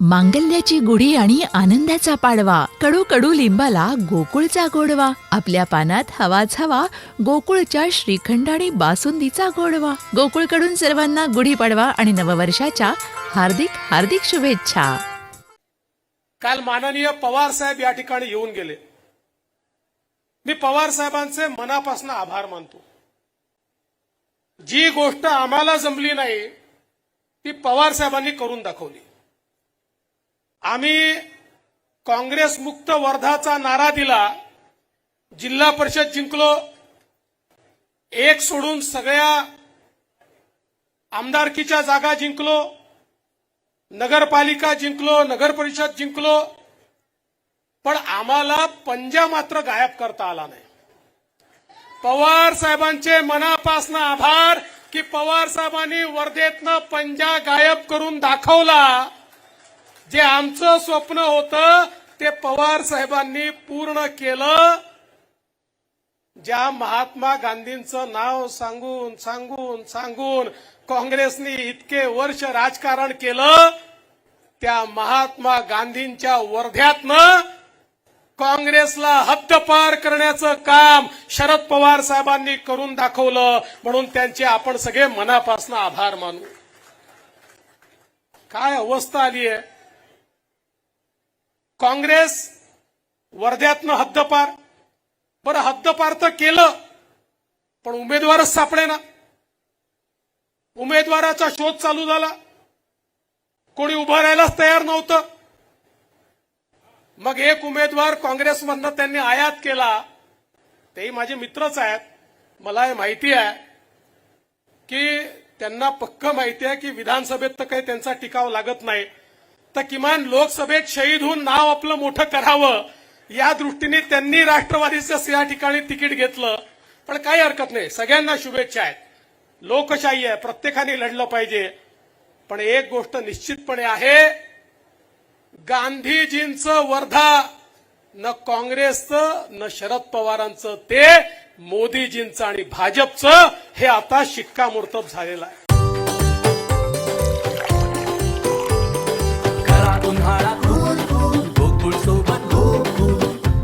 मांगल्याची गुढी आणि आनंदाचा पाडवा. कडू कडू लिंबाला गोकुळचा गोडवा. आपल्या पानात हवाच हवा गोकुळच्या श्रीखंड आणि बासुंदीचा गोडवा. गोकुळकडून सर्वांना गुढी पाडवा आणि नववर्षाच्या हार्दिक हार्दिक शुभेच्छा. काल माननीय पवार साहेब या ठिकाणी येऊन गेले. मी पवार साहेबांचे मनापासून आभार मानतो. जी गोष्ट आम्हाला जमली नाही ती पवार साहेबांनी करून दाखवली. आम्ही काँग्रेस मुक्त वर्धाचा नारा दिला जिल्हा परिषद जिंकलो एक सोडून सगळ्या आमदारकीच्या जागा जिंकलो नगरपालिका जिंकलो नगर परिषद जिंकलो पण आम्हाला पंजा मात्र गायब करता आला नाही. पवार साहेबांचे मनापासून आभार की पवार साहेबांनी वर्धेतनं पंजा गायब करून दाखवला. जे आमचं स्वप्न होतं ते पवार साहेबांनी पूर्ण केलं. ज्या महात्मा गांधींचं नाव सांगून सांगून सांगून काँग्रेसने इतके वर्ष राजकारण केलं त्या महात्मा गांधींच्या वर्ध्यातनं काँग्रेसला हद्दपार करण्याचं काम शरद पवार साहेबांनी करून दाखवलं. म्हणून त्यांचे आपण सगळे मनापासून आभार मानू. काय अवस्था आली आहे काँग्रेस वर्ध्यातनं हद्दपार. बरं हद्दपार तर केलं पण उमेदवारच सापडे ना उमेदवाराचा शोध चालू झाला. कोणी उभं राहायलाच तयार नव्हतं. मग एक उमेदवार काँग्रेसमधनं त्यांनी आयात केला. तेही माझे मित्रच आहेत. मला हे माहिती आहे की त्यांना पक्क माहिती आहे की विधानसभेत तर काही त्यांचा टिकाव लागत नाही. तर किमान लोकसभेत शहीद होऊन नाव आपलं मोठं करावं या दृष्टीने त्यांनी राष्ट्रवादीचं या ठिकाणी तिकीट घेतलं. पण काही हरकत नाही. सगळ्यांना शुभेच्छा आहेत. लोकशाही आहे. प्रत्येकाने लढलं पाहिजे. पण एक गोष्ट निश्चितपणे आहे. गांधीजींचं वर्धा न काँग्रेसचं न शरद पवारांचं ते मोदीजींचं आणि भाजपचं हे आता शिक्कामोर्तब झालेलं आहे.